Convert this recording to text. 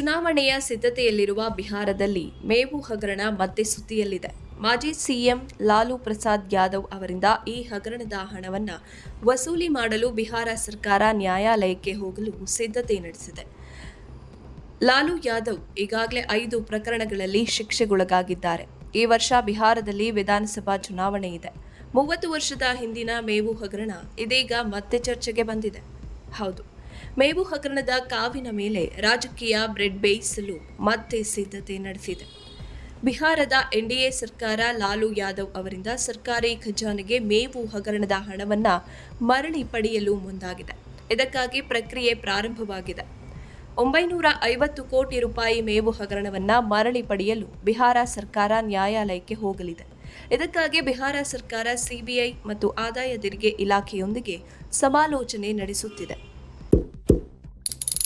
ಚುನಾವಣೆಯ ಸಿದ್ಧತೆಯಲ್ಲಿರುವ ಬಿಹಾರದಲ್ಲಿ ಮೇವು ಹಗರಣ ಮತ್ತೆ ಸುದ್ದಿಯಲ್ಲಿದೆ. ಮಾಜಿ ಸಿಎಂ ಲಾಲು ಪ್ರಸಾದ್ ಯಾದವ್ ಅವರಿಂದ ಈ ಹಗರಣದ ಹಣವನ್ನು ವಸೂಲಿ ಮಾಡಲು ಬಿಹಾರ ಸರ್ಕಾರ ನ್ಯಾಯಾಲಯಕ್ಕೆ ಹೋಗಲು ಸಿದ್ಧತೆ ನಡೆಸಿದೆ. ಲಾಲು ಯಾದವ್ ಈಗಾಗಲೇ ಐದು ಪ್ರಕರಣಗಳಲ್ಲಿ ಶಿಕ್ಷೆಗೊಳಗಾಗಿದ್ದಾರೆ. ಈ ವರ್ಷ ಬಿಹಾರದಲ್ಲಿ ವಿಧಾನಸಭಾ ಚುನಾವಣೆ ಇದೆ. ಮೂವತ್ತು ವರ್ಷದ ಹಿಂದಿನ ಮೇವು ಹಗರಣ ಇದೀಗ ಮತ್ತೆ ಚರ್ಚೆಗೆ ಬಂದಿದೆ. ಹೌದು. ಮೇವು ಹಗರಣದ ಕಾವಿನ ಮೇಲೆ ರಾಜಕೀಯ ಬ್ರೆಡ್ ಬೇಯಿಸಲು ಮತ್ತೆ ಸಿದ್ಧತೆ ನಡೆಸಿದೆ. ಬಿಹಾರದ ಎನ್ಡಿಎ ಸರ್ಕಾರ ಲಾಲು ಯಾದವ್ ಅವರಿಂದ ಸರ್ಕಾರಿ ಖಜಾನೆಗೆ ಮೇವು ಹಗರಣದ ಹಣವನ್ನ ಮರಳಿ ಪಡೆಯಲು ಮುಂದಾಗಿದೆ. ಇದಕ್ಕಾಗಿ ಪ್ರಕ್ರಿಯೆ ಪ್ರಾರಂಭವಾಗಿದೆ. ಒಂಬೈನೂರ ಐವತ್ತು ಕೋಟಿ ರೂಪಾಯಿ ಮೇವು ಹಗರಣವನ್ನ ಮರಳಿ ಪಡೆಯಲು ಬಿಹಾರ ಸರ್ಕಾರ ನ್ಯಾಯಾಲಯಕ್ಕೆ ಹೋಗಲಿದೆ. ಇದಕ್ಕಾಗಿ ಬಿಹಾರ ಸರ್ಕಾರ ಸಿಬಿಐ ಮತ್ತು ಆದಾಯ ತೆರಿಗೆ ಇಲಾಖೆಯೊಂದಿಗೆ ಸಮಾಲೋಚನೆ ನಡೆಸುತ್ತಿದೆ.